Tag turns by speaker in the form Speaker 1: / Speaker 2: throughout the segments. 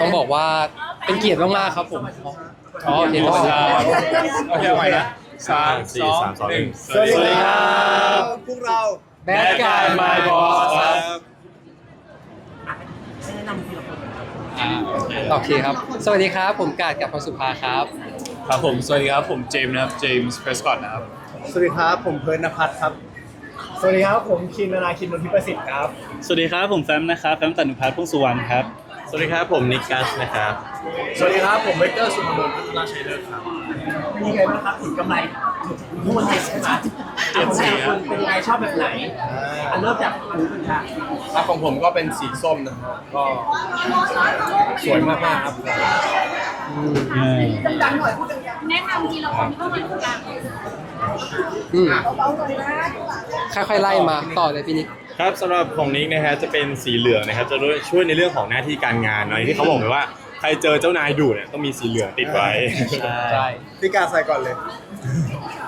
Speaker 1: ต้องบอกว่าเป็นเกียรติมากๆครับผมอ๋อโอเคครับ
Speaker 2: โอเคเอาใหม่นะสามสองหนึ่งสวัสดีครับ
Speaker 3: พวกเรา
Speaker 1: แบดกายมา
Speaker 2: My
Speaker 1: บอ
Speaker 2: Boss
Speaker 1: ส
Speaker 2: ครับ
Speaker 1: โอเคครับ สวัสดีครับ ผมกาดกับพรสุภาครับ
Speaker 2: ครับผม สวัสดีครับ ผมเจมส์นะครับ เจมส์เพรสคอตนะครับ
Speaker 3: สวัสดีครับ ผมเพิร์นนภัทรครับ สวัสดีครับ ผมคินนานาคินนนทิประสิทธิ์ครับ
Speaker 4: สวัสดีครับผมแฟมนะครับแฟมตันุพัฒน์พุ่งสุวรรณครับ
Speaker 5: สวัสดีครับผมนิกกัสนะครับ
Speaker 3: สวัสดีครับ ผมเวกเตอร์สุภมงคลพัฒนาชัยเลิศครับ
Speaker 6: เป็นยังไงบ้างครับถึงกำไรทุกคนไทยใช่ไหม
Speaker 2: เปลี่ยนสีครับ
Speaker 6: เป็นยังไงชอบแบบไหนอันเริ่มจากอันนี้ก่อนค่ะ
Speaker 3: ถ้าของผมก็เป็นสีส้มนะครับก็สวยมากๆครับ
Speaker 7: แนะนำทีละคนเข้ามาตรงกลาง
Speaker 1: อืมค่อยๆไล่มาต่อเลยพี่นิก
Speaker 5: ครับสำหรับของนิกนะฮะจะเป็นสีเหลืองนะครับจะช่วยในเรื่องของหน้าที่การงานเนาะอย่างที่เขาบอกไว้ว่าใครเจอเจ้านายดุเนี่ยต้องมีสีเหลืองติดไว้
Speaker 4: ใช่
Speaker 1: ใช่
Speaker 3: พี่กาใส่ก่อนเลย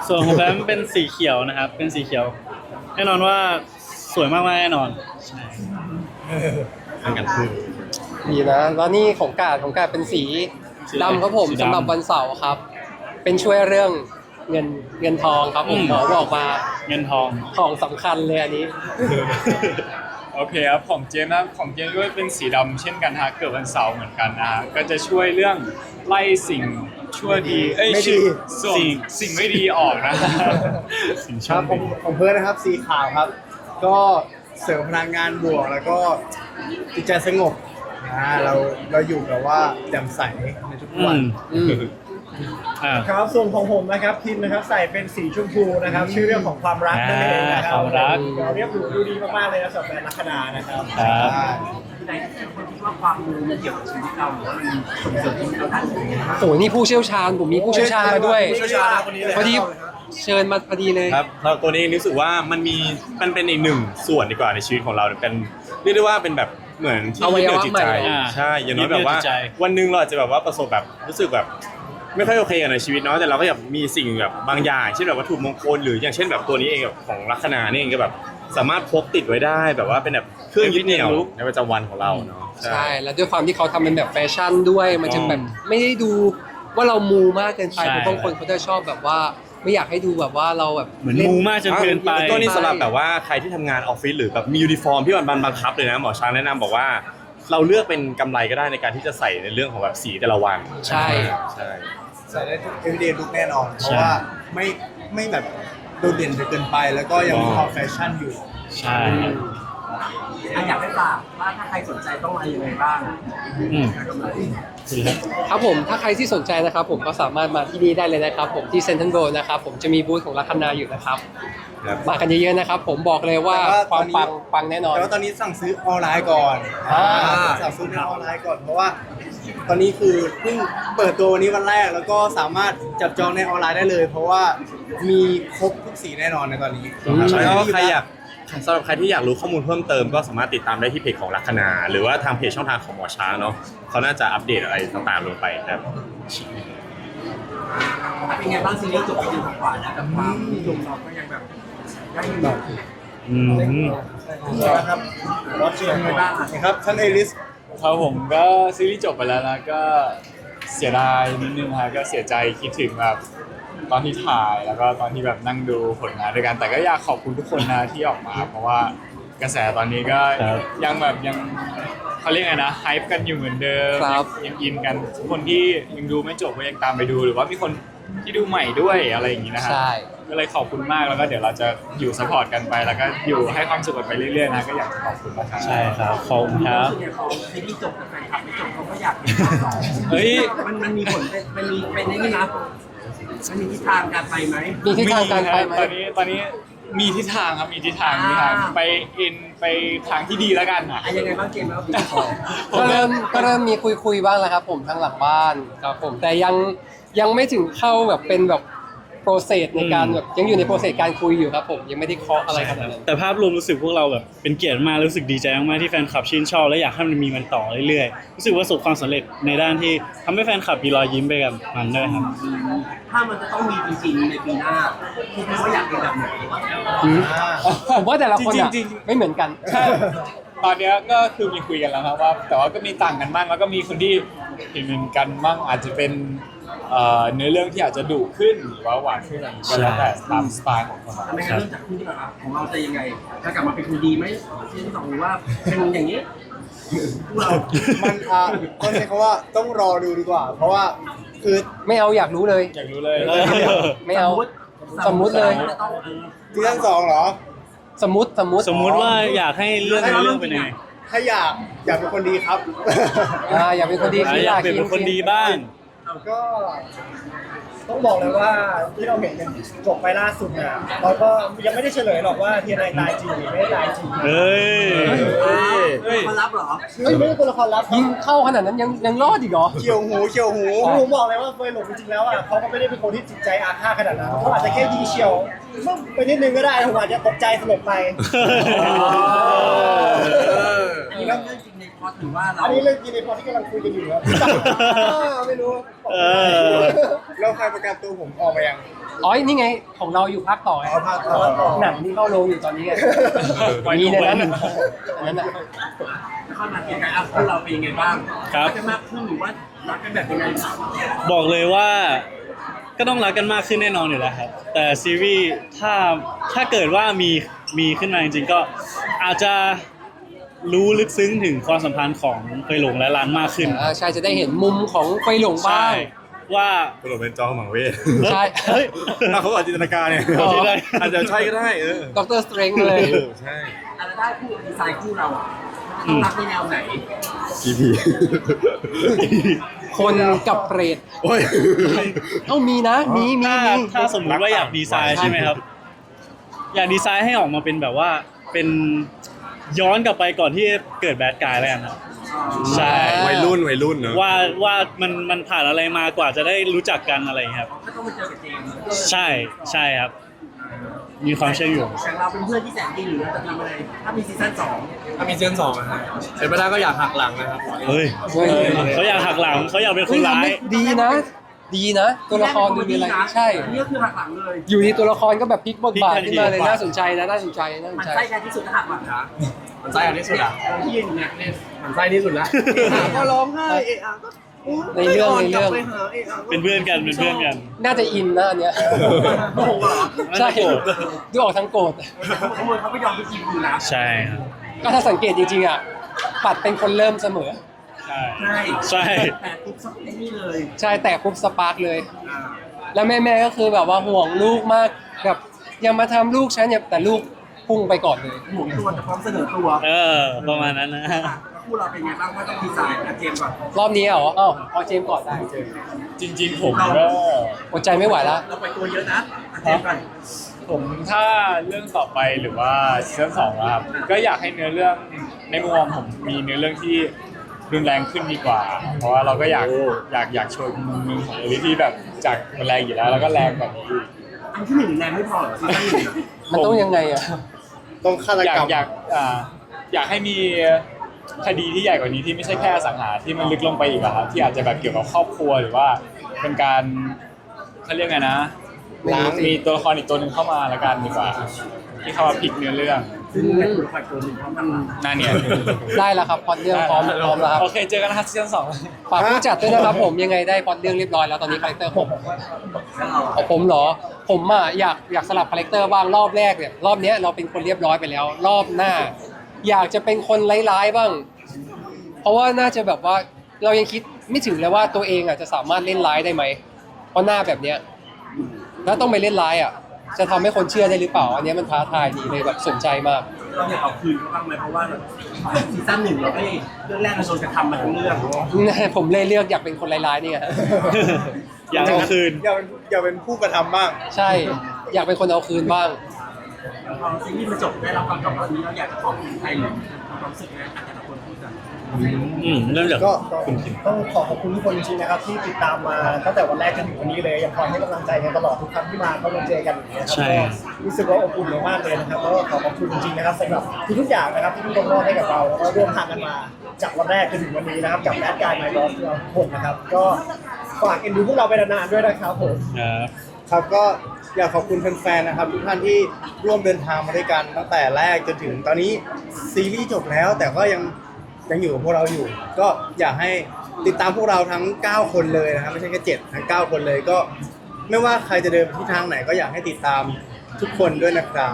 Speaker 4: ส่วนของแฟมเป็นสีเขียวนะครับ เป็นสีเขียว แน่นอนว่าสวยมากๆแน่นอน
Speaker 5: อันกันคือ
Speaker 1: ดีนะ แล้วนี่ของกาดของกาดเป็นสี
Speaker 4: สี
Speaker 1: ดำครับผม
Speaker 4: สีดำ
Speaker 1: สำหรับวันเสาร์ครับ เป็นช่วยเรื่องเงินเงินทองครับผม
Speaker 4: อืม
Speaker 1: หมอบอกมา
Speaker 4: เงินทอง
Speaker 1: ของสำคัญเลยอันนี้
Speaker 2: โอเคครับของเจมส์นะครับของเจมส์ด้วยเป็นสีดำเช่นกันฮะเกิดวันเสาร์เหมือนกันนะฮะก็จะช่วยเรื่องไล่สิ่งชั่วดีเอ้ย
Speaker 3: ไม่ดี
Speaker 2: ส่งสิ่งไม่ดีออกนะ
Speaker 4: สิ่ง
Speaker 3: ค
Speaker 4: ชอ
Speaker 3: รั
Speaker 4: บบ
Speaker 3: ผมของเพิร์นนะครับสีขาวครับ ก็เสริมพลังงานบวกแล้วก็จิตใจสงบ อ่าเราเราอยู่แบบว่าแจ่มใสในทุก
Speaker 4: อื
Speaker 3: วัน
Speaker 4: ม
Speaker 1: อืม
Speaker 4: อ่า
Speaker 3: ครับส่วนของผมนะครับพิมนะครับใส่เป็นสีชมพูนะครับ ชื่อเรื่องของความรักนั่นเองนะครั
Speaker 4: ความรัก
Speaker 3: เราเรียบหรูดูดีมากๆเลยนะสำหรับแฟนลัคนานะครับ
Speaker 4: ครับ
Speaker 3: ใช่
Speaker 6: ที่ไหนคนคิดว่าความรู้มันเกี่ยวกับชีวิตเราหรือว่ามันส่งเสริมชีวิตเราได้ยังไงบ้าง
Speaker 1: โอ้โหนี่ผู้เชี่ยวชาญผมมีผู้เชี่ยวชาญมาด้วย
Speaker 3: ผู้เชี่ยวชาญนะคนนี้เลย
Speaker 1: พอดีเชิญมาพอดีเลย
Speaker 5: ครับเราตัวนี้รู้สึกว่ามันมีมันเป็นอีกหนึ่งส่วนดีกว่าในชีวิตของเราเป็นเรียกได้ว่าเป็นแบบ เหมือนที่
Speaker 1: อวั
Speaker 5: ยึด
Speaker 1: ยวะ
Speaker 5: เหนี่ยวจิตใจ
Speaker 1: ใหม่
Speaker 4: อ่า
Speaker 5: ใช่อย่างน้อยแบบว่า
Speaker 4: ยึดเหนี่ยวจิตใจ
Speaker 5: วันหนึ่งเราอาจจะแบบว่าประสบแบบรู้สึกแบบ ไม่ค่อยโอเคกับในชีวิตเนาะแต่เราก็แบบมีสิ่งแบบบางอย่างเช่นแบบวัตถุมงคลหรืออย่างเช่นแบบตัวนี้เองแบบของลัคนานี่เองก็แบบสามารถพกติดไว้ได้แบบว่าเป็นแบบเครื่องยึดเหนี่ยวในประจำวันของเราเนาะ
Speaker 1: ใช่ แล้วด้วยความที่เขาทำเป็นแบบแฟชั่นด้วย มันจะแบบไม่ได้ดูว่าเรามูมากเกินไป
Speaker 4: ใช่
Speaker 1: เพราะบางคนเขาจะชอบแบบว่า ไม่อยากให้ดูแบบว่าเราแบบ
Speaker 4: เหมือน
Speaker 1: ล่
Speaker 4: มูมากจนเกินไป
Speaker 5: ตัวนี้สำหรับแบบว่าใครที่ทำงานออฟฟิศหรือแบบมียูนิฟอร์มที่มันบังคับเลยนะหมอช้างแนะนำบอกว่า เราเลือกเป็นกำไรก็ได้ในการที่จะใส่ในเรื่องของแบบสีแต่ละวัน
Speaker 1: ใช่
Speaker 5: ใช่
Speaker 3: ใส่ได้ทุก everyday look แน่นอน เพราะว่าไม่ไม่แบบโดดเด่นจนเกินไป แล้วก็ยังมีความแฟชั่นอยู่
Speaker 4: ใช่
Speaker 6: อะอยากให้ฝากว่าถ้าใครสนใจต้องมายังไงบ้าง
Speaker 4: อืม
Speaker 6: กำไร
Speaker 1: ครับผมถ้าใครที่สนใจนะครับผมก็สามารถมาที่นี่ได้เลยนะครับ ผมที่เซนทรัลโ l นะครับผมจะมีบูธของลัคนาอยู่นะครับ
Speaker 5: ครับ
Speaker 1: มากันเยอะๆนะครับ ผมบอกเลยว่า
Speaker 3: แต่ว่า
Speaker 1: ความ
Speaker 3: ตอนนี้
Speaker 1: ปังปังแน่นอน
Speaker 3: แต่ว่าตอนนี้สั่งซื้อออนไลน์ก่อน
Speaker 1: อ่า
Speaker 3: สั่งซื้อในออนไลน์ก่อนเพราะว่า ตอนนี้คือเพิ่งเปิดตัววันนี้วันแรก แล้วก็สามารถจับจองในออนไลน์ได้เลย เพราะว่ามีครบทุกสีแน่นอนในตอนนี้
Speaker 5: แล้วก็ใครอยาก สำหรับใครที่อยากรู้ข้อมูลเพิ่มเติมก็สามารถติดตามได้ที่เพจของลัคนา หรือว่าทางเพจช่องทางของหมอช้างเนาะเขาน่าจะอัปเดตอะไรต่างๆลงไปครับ
Speaker 6: อะเป็นไงบ้างซีรีส์จบไปเดือนกว่าแล้วแต่ความนิยมเราก็ยังแบบยังแบบ
Speaker 4: อืม
Speaker 3: นะครับรอเชียร์ไงบ้างนะครับท่านเอลิส
Speaker 2: ครับผมก็ซีรีส์จบไปแล้วนะก็เสียดายนิดนึงฮะก็เสียใจคิดถึงแบบ ตอนที่ถ่ายแล้วก็ตอนที่แบบนั่งดูผลงานด้วยกัน แต่ก็อยากขอบคุณทุกคนนะที่ออกมา เพราะว่ากระแสตอนนี้ก็
Speaker 4: ครับ
Speaker 2: ยังแบบยังเขาเรียกไงนะไฮป์กันอยู่เหมือนเดิม
Speaker 1: ครับ
Speaker 2: ยังอินกันทุกคนที่ยังดูไม่จบก็ยังตามไปดูหรือว่ามีคนที่ดูใหม่ด้วยอะไรอย่างนี้นะฮะ
Speaker 1: ใช่
Speaker 2: ก็เลยขอบคุณมากแล้วก็เดี๋ยวเราจะอยู่สปอร์ตกันไปแล้วก็อยู่ให้ความสุขกันไปเรื่อยๆนะก็อยากจะขอบคุณนะครับ
Speaker 4: ใช่ครับขอบคุณครับ
Speaker 6: ส่วนใหญ่เขาซีรีส์จบแต่แฟนคลับไม่จบเขาก็อยากเป็นภาคสอง
Speaker 2: เฮ้ย
Speaker 6: มันมันมีผลเป็นมันมีเป็นนี่นะ มันมีทิศทางการไปไหม
Speaker 1: มีทิศทางการไปไหม
Speaker 2: ตอนนี้ตอนนี้มีทิศทางครับมีทิศทางมีทิศทาง
Speaker 6: อ่า
Speaker 2: ไปอินไปทางที่ดีแล้วกันอะ
Speaker 6: อะยังไงบ้างเกมแล้วปีสอง
Speaker 1: ก็เริ่มก็เริ่มมีคุยคุยๆบ้างแล้วครับ ผมทางหลังบ้านครับผมแต่ยังยังไม่ถึงเข้าแบบเป็นแบบ โปรเซสในการ
Speaker 4: อืม
Speaker 1: แบบยังอยู่ในโปรเซสการคุยอยู่ครับผมยังไม่ได้เคาะอะไรขนาดนั้น
Speaker 4: แต่ภาพรวมรู้สึกพวกเราแบบเป็นเกียรติมากรู้สึกดีใจมากๆที่แฟนคลับชื่นชอบและอยากให้มันมีมันต่อเรื่อยๆรู้สึกว่าประสบความสำเร็จในด้านที่ทำให้แฟนคลับมีรอยยิ้มไปกับมันด้วยครับ
Speaker 6: ถ้ามันจะต้องมีจริงๆในปีหน้าคิดว่าอยากเป็นแบบไหน
Speaker 1: ผมว่าแต่ละคนอะ
Speaker 2: จริงๆจริงๆ
Speaker 1: ไม่เหมือนกัน
Speaker 2: ถ้าตอนเนี้ยก็คือมีคุยกันแล้วครับว่า แต่ว่าก็มีต่างกันบ้างแล้วก็มีคนที่เห็นเหมือนกันบ้างอาจจะเป็น เอ่อเนื้อเรื่องที่อาจจะดุขึ้นหรือว่าหวานขึ้นอะไรอย่างเงี้ยก็แล้วแต่ตามสไตล์ของคนเรา
Speaker 6: ทำไมงั้นเริ่มจากคู่ที่แบบของเราจะยังไงถ้ากลับมาเป็นคนดีไหมซีซั่นสองหรือว่าเป็นอย่างนี้คู่เรา
Speaker 3: มันอะต้องใช้คำว่าต้องรอดูดีกว่า เพราะว่าคือ
Speaker 1: ไม่เอาอยากรู้เลย
Speaker 2: อยากรู้เลย
Speaker 1: ไม่เอา สมมุติเลย
Speaker 6: จะต้องเออ
Speaker 3: ซีซั่นสองเหรอ
Speaker 1: สมมติสมมติ
Speaker 4: สมมุติว่าอยากให้เรื่องในเรื่องเป็นยังไง
Speaker 3: ถ้าอยากอยากเป็นคนดีครับ
Speaker 1: อ่าอยากเป็นคนดี
Speaker 4: อะ
Speaker 1: คิด
Speaker 4: อยาก
Speaker 1: ล่ะ
Speaker 4: เป็น
Speaker 1: คิด
Speaker 4: คนดีบ้าง
Speaker 8: ก็ต้องบอกเลยว่าที่เราเห็นกันจบไปล่าสุดเนี่ยเราก็ยังไม่ได้เฉลยหรอกว่าเทียนายตายจริงหรือไม่ได้ตายจริง
Speaker 4: เฮ้ย
Speaker 6: เฮ้ยคนรับเหรอ
Speaker 8: เฮ้ยไม่ใช่ตัวละครลับ
Speaker 1: ยิงเข้าขนาดนั้นยังยังรอดอีกเหรอ
Speaker 3: เฉียวหูเฉียวหู
Speaker 8: ผมผมบอกเลยว่าเฟยหลงจริงๆแล้วอะเขาก็ไม่ได้เป็นคนที่จิตใจอาฆาตขนาดนั้นเขาอาจจะแค่ยิงเฉียวไปนิดนึงก็ได้ผมอาจจะตกใจสลบไป
Speaker 6: อันนี้เรื่องจริง ในพอถือว่าเรา
Speaker 8: อันนี้เรื่องจริงในพอที่กำลังคุยกันอยู่ครับ ไม่รู้
Speaker 4: เออ
Speaker 3: แล้วใครประกันตัวผมออกมายัง
Speaker 1: อ๋อ นี่ไง ของเราอยู่ภาคต่อไง
Speaker 3: เอาภาคต่อ
Speaker 1: หนังที่เข้าโรงอยู่ตอนนี้ไงมีในนั้นอันนั้นอะ
Speaker 6: เข้ามาเป็นไงอะคู่เราเป็นยังไงบ้าง
Speaker 4: ครับ
Speaker 6: รักกันมากขึ้นหรือว่ารักกันแบบยังไง
Speaker 4: บอกเลยว่าก็ต้องรักกันมากขึ้นแน่นอนอยู่แล้วครับ แต่ซีรีส์ถ้าถ้าเกิดว่ามีมีขึ้นมาจริงๆก็อาจจะ รู้ลึกซึ้งถึงความสัมพันธ์ของเคยหลงและร้านมากขึ้น
Speaker 1: อ่าใช่จะได้เห็นมุมของไฟหลงบ้า
Speaker 4: ใช่
Speaker 1: ง
Speaker 4: ว่า
Speaker 5: ตลกเป็นจอหมังเวท
Speaker 1: ใช่
Speaker 4: เฮ้ย
Speaker 5: ถ้าเขาอาจจินตนาการเนี่ย
Speaker 1: อ๋อ
Speaker 5: อาจจะใช่ก็ได้เออ
Speaker 1: ด็อกเตอร์สเตรงเลย
Speaker 5: เออใช่
Speaker 6: อะไรได้คู่ดีไซน์คู่เราอะต้องรักในแนวไหน
Speaker 5: พีพี
Speaker 1: คนกับเปรต
Speaker 5: โอ้ย
Speaker 1: เอ้ามีนะ มีมี
Speaker 4: ถ้า
Speaker 1: มี
Speaker 4: ถ้าสมมติว่าอยากดีไซน์ใช่ไหมครับ อยากดีไซน์ให้ออกมาเป็นแบบว่าเป็น ย้อนกลับไปก่อนที่เกิดแบดกายแล้วกันครับ ใช่
Speaker 5: วัยรุ่นวัยรุ่นเนอะ
Speaker 4: ว่าว่ามันมันผ่านอะไรมากว่าจะได้รู้จักกันอะไรอย่างเงี้ยครับ
Speaker 6: ก็ต้องมาเจอกับเจมส์
Speaker 4: ใช่ใช่ครับ มีความเชื่อมโยง
Speaker 6: แต่เราเป็นเพื่อนที่แสนดีหรือเราจะทำอะไร ถ้ามีซีซั่นสอง
Speaker 3: ถ้ามีซีซั่นสองนะฮะเป็นไปได้ก็อยากหักหลังนะครับ
Speaker 4: เฮ้ย
Speaker 1: เฮ้ย
Speaker 4: เขาอยากหักหลังเขาอยากเป็นค
Speaker 1: เฮ้ย
Speaker 4: นร้า
Speaker 1: ทำ
Speaker 4: ย
Speaker 1: ได้ดีนะ ดีนะ ตัวละครดูมีอะไรใช่
Speaker 6: นี่ก็คือหักหลังเลย
Speaker 1: อยู่ดีตัวละครก็แบบพลิกบทบาท
Speaker 4: พลิกทันที
Speaker 1: ขึ้นมาเลยน่าสนใจนะน่าสนใจน่าสน
Speaker 6: มัน
Speaker 1: ใจ
Speaker 6: ไส้กันที่สุดถ้าหักหลังนะ
Speaker 3: มันไส้อันที่สุดอะ
Speaker 6: ที่ยืนอยู่เนี่ยเนี่ย
Speaker 3: มันไส้ที่สุดละก็ร้องไห้เอะอะก็
Speaker 1: ในเรื่องในเรื่อง
Speaker 4: เป็นเพื่อนกันเป็นเพื่อนกัน
Speaker 1: น่าจะอินนะอันเนี้ย
Speaker 6: โอ้โหเหรอ
Speaker 1: ใช่
Speaker 4: น่าจะโกรธ
Speaker 1: ดูออกทั้งโกรธ
Speaker 6: ขโมยเขาไม่ยอมไปจีบคุณนะ
Speaker 4: ใช่ครับ
Speaker 1: ก็ถ้าสังเกตจริงๆอะปัดเป็นคนเริ่มเสมอ
Speaker 4: ใช่
Speaker 6: ใช่
Speaker 4: ใช่
Speaker 6: แต่ปุ๊บสักไอ้นี่เลย
Speaker 1: ใช่แต่ปุ๊บสปาร์กเลย
Speaker 6: อ่า
Speaker 1: แล้วแม่ๆก็คือแบบว่าห่วงลูกมากแบบอย่ามาทำลูกฉันเนี่ยแต่ลูกพุ่งไปก่อนเลย
Speaker 6: หมุนตัวจะพร้อมเสนอตัว
Speaker 4: เออ ประมาณนั้นนะ
Speaker 6: อะแล้วคู่เราเป็นไงบ้างว่าต้องดีไซน์นะเจมส์ก่อน
Speaker 1: รอบนี้เหรออ้าวเอาเจมส์ก่อนได้
Speaker 2: จริงๆ ผมก็
Speaker 1: อดใจไม่ไหวแล้ว
Speaker 6: เราไปตัวเยอะนะอะเจมส์ก่อน
Speaker 2: ผมถ้าเรื่องต่อไปหรือว่าซีซั่นสองนะครับ ก็อยากให้เนื้อเรื่องในมุมมองผมมีเนื้อเรื่องที่ รุนแรงขึ้นดีกว่า เพราะว่าเราก็อยากอยากอยากโชว์มุมหนึงของเอลิที่แบบจากมันแรงอยู่แล้วแล้วก็แรงแบบนี้อีก
Speaker 6: อันที่หนึ่งแรงไม่พอเหรอซีซั่นหนึ่งอะ
Speaker 1: มันต้องยังไงอะ
Speaker 3: ต้องฆาต
Speaker 2: อยาก
Speaker 3: กรรม
Speaker 2: อยากอ่าอยากให้มีคดีที่ใหญ่กว่านี้ที่ไม่ใช่แค่อสังหาที่มันลึกลงไปอีกอะครับที่อาจจะแบบเกี่ยวกับครอบครัวหรือว่าเป็นการเขาเรียกไงนะ
Speaker 1: ไม่รู้สิ
Speaker 2: มีตัวละครอีกตัวหนึ่งเข้ามาละกันดีกว่า ที่เข้ามาพลิกเนื้อเรื่อง
Speaker 6: ซึ่งในตัวละครตัวหนึ่งพร้อมกันมา
Speaker 2: น่าเนี่ย
Speaker 1: ได้แล้วครับพล็อดเรื่องพร้อมพร้อมแล้วครับ
Speaker 2: โอเค เจอกันนะครับซีซั่นสอง
Speaker 1: ฝากผู้จัดด้วยนะครับผมยังไงได้พล็อดเรื่องเรียบร้อยแล้วตอนนี้คาแรคเตอร์ผม
Speaker 6: แล้วเรา
Speaker 1: เอาผมเหรอ ผมอะอยากอยากสลับคาแรคเตอร์บ้างรอบแรกเนี่ยรอบเนี้ยเราเป็นคนเรียบร้อยไปแล้ว รอบหน้า อยากจะเป็นคนร้ายๆบ้าง เพราะว่าน่าจะแบบว่าเรายังคิดไม่ถึงเลยว่าตัวเองอะจะสามารถเล่นร้ายได้ไหมเพราะหน้าแบบเนี้ยแล้วต้องไปเล่นร้ายอะ จะทำให้คนเชื่อได้หรือเปล่า อันเนี้ยมันท้าทายดีเลยแบบสนใจมาก
Speaker 6: เราอยากเอาคืนเขาบ้างไหมเพราะว่าซีซั่นหนึ่งเราไม่เรื่องแรกเราโดนกระทำมาทั้งเรื่อง
Speaker 1: ผมเลยเลือกอยากเป็นคนร้ายๆเนี่ย
Speaker 4: อยากเอาคืน
Speaker 3: อย่าเป็นอย่าเป็นผู้กระทำบ้าง
Speaker 1: ใช่ อยากเป็นคนเอาคืนบ้าง
Speaker 6: พอซีรีส์มันจบได้รับความตอบรับนี้เราอยากจะขอบคุณใครหรือความรู้สึกไงอาจจะ
Speaker 4: อืมเริ่มจาก
Speaker 8: ก็ต้องขอขอบคุณทุกคนจริงๆนะครับที่ติดตามมาตั้งแต่วันแรกจนถึงวันนี้เลยยังคอยให้กำลังใจกันตลอดทุกครั้งที่มาเข้ามาเจอกันอย่างเงี้ยครับ
Speaker 4: ใช่
Speaker 8: ก็รู้สึกว่าอบอุ่นมากๆเลยนะครับแล้วก็ขอขอบคุณจริงๆนะครับสำหรับทุกๆอย่างนะครับที่ทุกคนมอบให้กับเราแล้วก็ร่วมทางกันมาจากวันแรกจนถึงวันนี้นะครับกับแอดการ์ไมบอสเราทุกคนนะครับ ก็ฝากเอ็นดูพวกเราไปนานๆด้วยนะครับผม
Speaker 4: ครับ
Speaker 3: ครับก็อยากขอบคุณแฟนๆนะครับทุกท่านที่ร่วมเดินทางมาด้วยกันตั้งแต่แรกจนถึงตอนนี้ซีรีส์จบแล้วแต่ก็ยัง ยังอยู่กับพวกเราอยู่ ก็อยากให้ติดตามพวกเราทั้ง 9 คนเลยนะครับไม่ใช่แค่7ทั้ง 9 คนเลยก็ ไม่ว่าใครจะเดินไปที่ทางไหนก็อยากให้ติดตามทุกคนด้วยนะครับ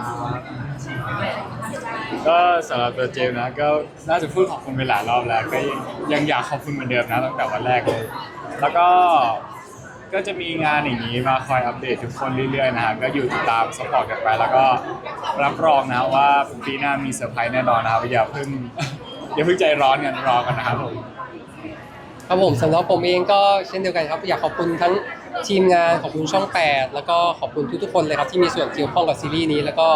Speaker 2: ก็สำหรับตัวเจมส์นะก็น่าจะพูดขอบคุณไปหลายรอบแล้วก็ยังอยากขอบคุณเหมือนเดิมนะตั้งแต่วันแรกเลย แล้วก็ก็จะมีงานอย่างนี้มาคอยอัปเดตทุกคนเรื่อยๆนะฮะก็อยู่ติดตามสปอร์ตกันไป แล้วก็รับรองนะว่าปีหน้ามีเซอร์ไพรส์แน่นอนนะครับอย่าเพิ่ง อย่าเพิ่งใจร้อนกันรอกันนะครับผม
Speaker 1: ครับผมสำหรับผมเองก็เช่นเดียวกันครับ อยากขอบคุณทั้งทีมงานขอบคุณช่อง 8 แล้วก็ขอบคุณทุกๆคนเลยครับที่มีส่วนเกี่ยวข้องกับซีรีส์นี้ แล้วก็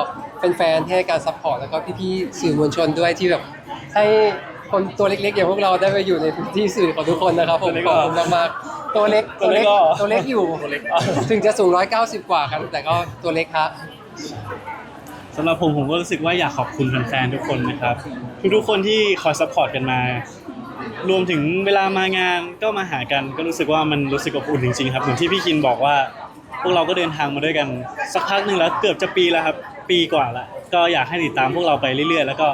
Speaker 1: แฟนๆที่ให้การซัพพอร์ตแล้วก็พี่ๆสื่อมวลชนด้วยที่แบบให้คนตัวเล็กๆอย่างพวกเราได้ไปอยู่ในพื้นที่สื่อของทุกคนนะครับผมขอบคุณมากๆตัวเล็กตัวเล็กตัวเล็กอยู่ถึงจะสูง 190 กว่าครับแต่ก็ตัวเล็กครับ
Speaker 4: สำหรับผมผมก็รู้สึกว่าอยากขอบคุณแฟนๆทุกคนนะครับ ทุกๆคนที่คอยซัพพอร์ตกันมา รวมถึงเวลามางานก็มาหากัน ก็รู้สึกว่ามันรู้สึกอบอุ่นจริงๆครับเหมือนที่พี่คินบอกว่า พวกเราก็เดินทางมาด้วยกันสักพักหนึ่งแล้วเกือบจะปีแล้วครับ ปีกว่าละก็อยากให้ติดตามพวกเราไปเรื่อยๆ แล้วก็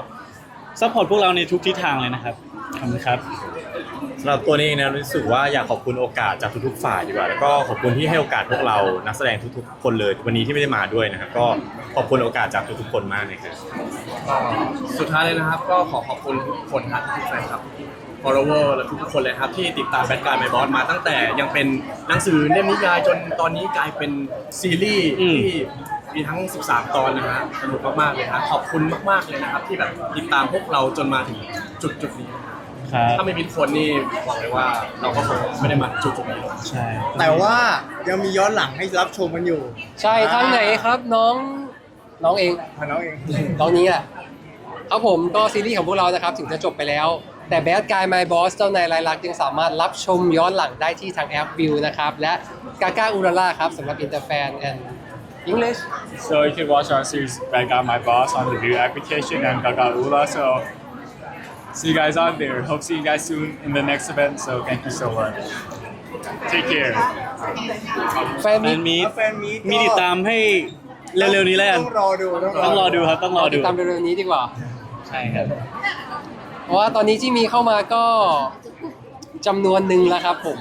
Speaker 4: ซัพพอร์ตพวกเราในทุกทิศทางเลยนะครับขอบคุณครับ
Speaker 5: สำหรับตัวนี้เองนะรู้สึกว่าอยากขอบคุณโอกาสจากทุกๆฝ่ายดีกว่าแล้วก็ขอบคุณที่ให้โอกาสพวกเรานักแสดงทุกๆ คนเลยวันนี้ที่ไม่ได้มาด้วยนะครับก็ขอบคุณโอกาสจากทุกๆคนมากเลยครับ
Speaker 6: สุดท้ายเลยนะครับ ก็ขอขอบคุณทุกคนครับทุกแฟนคลับ follower และทุกๆคนเลยครับที่ติดตามแบทการ์ไมบอสมาตั้งแต่ยังเป็นหนังสือเล่มนิยายจนตอนนี้กลายเป็นซีรีส์
Speaker 4: อืม
Speaker 6: ที่มีทั้ง 13 ตอนนะฮะสนุกมากๆเลยครับขอบคุณมากๆเลยนะครับ ที่แบบติดตามพวกเราจนมาถึงจุดจุดๆนี้นะ ครับ
Speaker 4: ครับ
Speaker 6: ถ้าไม่มีทุกคนนี่บอกเลยว่าเราก็คงไม่ได้มาจุดจุดๆนี้
Speaker 4: ใช่
Speaker 3: แต่ว่ายังมีย้อนหลังให้รับชมกันอยู่
Speaker 1: ใช่ทางไหนครับน้องน้องเอง
Speaker 3: อะน้องเอง
Speaker 1: ตอนนี้แหละครับผมก็ซีรีส์ของพวกเรานะครับถึงจะจบไปแล้ว แต่ Bad Guy My Boss เจ้านายรายลักษณ์ยังสามารถรับชมย้อนหลังได้ที่ทางแอปวิวนะครับ และกาก้าอุราล่าครับสำหรับอินเตอร์แฟน and English
Speaker 2: So you can watch our series Bad Guy My Boss on the View application and Gaga Ula. So see you guys out there. Hope see you guys soon in the next event. So thank you so much. Take care.
Speaker 1: แฟน
Speaker 4: แฟ
Speaker 1: มี
Speaker 4: นมีต
Speaker 3: แฟนมีตก็
Speaker 4: มีติดตามให้เร็วๆนี้แล้วกัน
Speaker 3: ต้องรอดู
Speaker 4: ต้องรอดูครับต้องรอ
Speaker 1: ติ
Speaker 4: ดู
Speaker 1: ดตามเร็วๆนี้ดีกว่า
Speaker 4: ใช่ครับ
Speaker 1: เพราะว่าตอนนี้ที่มีเข้ามาก็จำนวนหนึ่งแล้วครับ ผม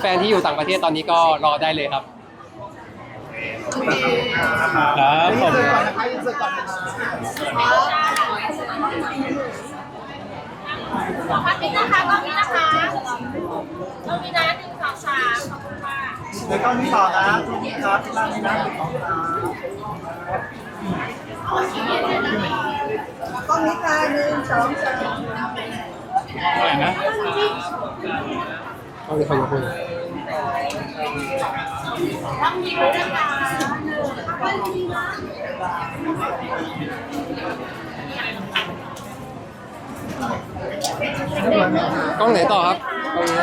Speaker 1: แฟนๆที่อยู่ต่างประเทศตอนนี้ก็รอได้เลยครับ
Speaker 4: ครับขอบคุณ
Speaker 7: ขอพักนิดนะคะกล้องนี้นะคะกล้องนี้นะหนึ่งสองสามขอบคุณค่ะ
Speaker 8: แล้วก็มีต่อนะครับครับที่บ้านนี้นะ
Speaker 9: ต้องมีการหนึ่งสองสาม
Speaker 2: อะไรนะ
Speaker 1: ต้องมีคนาคุย
Speaker 7: ต้องมีด้วยนะคะหนึ่ง
Speaker 1: กล้องไหนต่อครับกล้องนี้